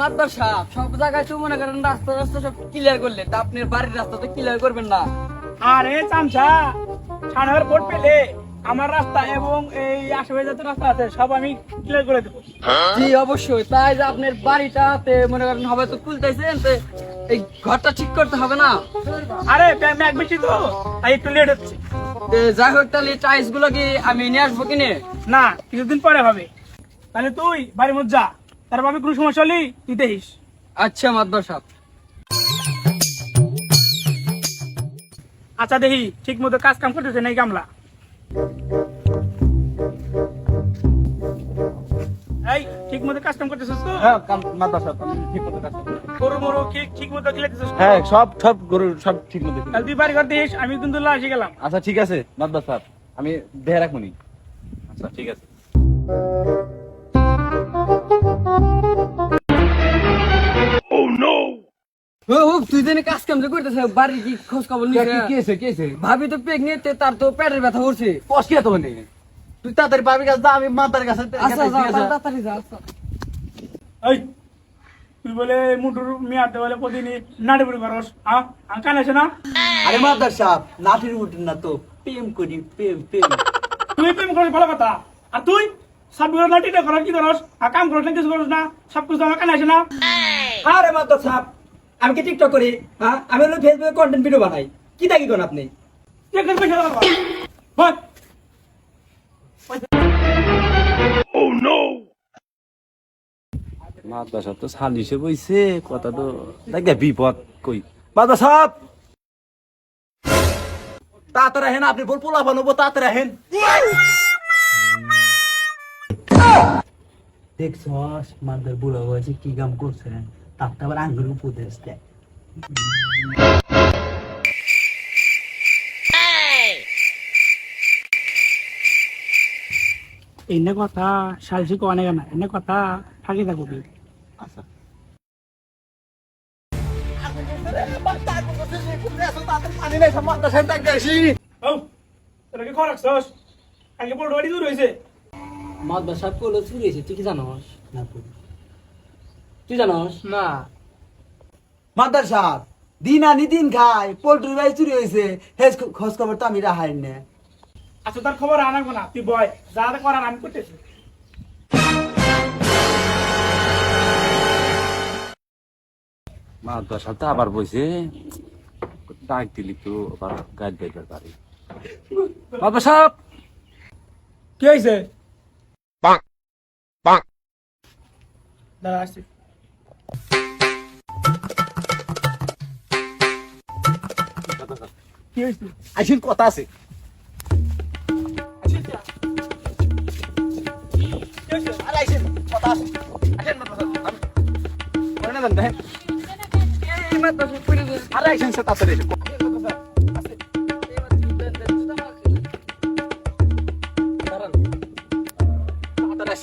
মাতবার সব জায়গায় তো মনে করেন রাস্তা রাস্তা সব ক্লিয়ার করলে। তা আপনার বাড়ির রাস্তা তো ক্লিয়ার করবেন না। আরে চামচা ছানার ভোট পেলে আমার রাস্তা এবং এই আশেপাশে যত রাস্তা আছে সব আমি ক্লিয়ার করে দেবো। জি অবশ্যই। তাই যে আপনার বাড়িটাতে মনে করেন হবে তো খুলতেছেন তো এই ঘরটা ঠিক করতে হবে না? আরে ব্যাগ বেশি তো তাই একটু লেট হচ্ছে। যাই হোক তাহলে টাইলসগুলো কি আমি নিয়ে আসব কিনে? না কিছুদিন পরে হবে। তাহলে তুই বাড়ির মধ্যে যা। তারপর আমি কোনো সমস্যা হলেই তুই দেখিস। আচ্ছা সাহেব আচ্ছা দেখি ঠিক মতো কাজ কাম করতেছে নাই গামলা? এই ঠিক মতো কাজ কাম করতেছিস তো? হ্যাঁ সাহেব, ঠিক মতো কাজ গরু মরু কি ঠিক মতো খেলেছিস হ্যাঁ সব সব গরু সব ঠিক মতো খেলি। তাহলে তুই বাড়ি ঘর আমি কিন্তু এসে গেলাম। আচ্ছা ঠিক আছে সাহেব আমি দেহে রাখবনি আচ্ছা ঠিক আছে। তুই দিনে কাজ কাম যে করতেছে বাড়ির কি খোঁজ খবর নিছে? হয়েছে কি ভাবি তো প্রেগনেন্ট তার তো পেটের ব্যথা করছে। কষ্ট তো নেই তুই তাড়াতাড়ি পাবি কাছে যা আমি মাতার কাছে আচ্ছা তাড়াতাড়ি যা আচ্ছা। এই তুই বলে মুটুর মেয়াতে বলে প্রতিদিন নাড়ি বুড়ি করস আমি কান আছে না? আরে মাদার সাহেব নাটির না তো। প্রেম করি প্রেম প্রেম। তুই প্রেম করিস ভালো কথা। আর তুই? সবগুলো নাটিটা করস কি করস আর কাম করস না কিছু করস না সব কিছু আমার কানে আছে না। আরে মাদার সাহেব আমি কি টিকটক করি? হ্যাঁ আমি হলো ফেসবুকে কন্টেন্ট ভিডিও বানাই। কি দেখি কোন আপনি? মাদ্রাস সাহেব তো সালিশে বইছে কথা তো দেখ বিপদ কই। মাদ্রাস সাহেব তাড়াতাড়ি হেন আপনি বল পোলা বানাবো তাড়াতাড়ি হেন দেখছস মাদার বুড়া বয়সে কি কাম করছে? তারটা আবার আঙ্গুর উপদেশ দেয় এনে কথা সালসি কো অনেক না এনে কথা ফাঁকি থাকব তুই আচ্ছা। ও তোরা কি রাখছস? কালকে বড় বাড়ি মাতবার সাহেব কইলো চুরি হয়েছে তুই কি জানোস? না। তুই জানোস? না। মাদার সাহেব দিন আনি দিন খায় পোল্ট্রি ভাই চুরি হয়েছে হেজ খোঁজ খবর তো আমি রাহাই না। আচ্ছা তার খবর আনাবো না তুই বয় যা করার আমি করতেছি। মাদ্রাস সাহেব তো আবার বইছে ডাক দিলি তো আবার গাছ বাইবার পারি মাদ্রাস! সাহেব কি হয়েছে দাঁড়া আসছি কি হয়েছে আইসিন কথা আছে আরে আইসিন কথা আছে আইসিন মাদ্রাস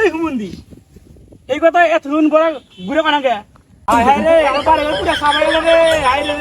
এই হুমুন্দি, এই কথা এত হুন করা ঘুরে কানা গে আয় হায় রে আমার বাড়ি পুরো সবাই রে হায় রে।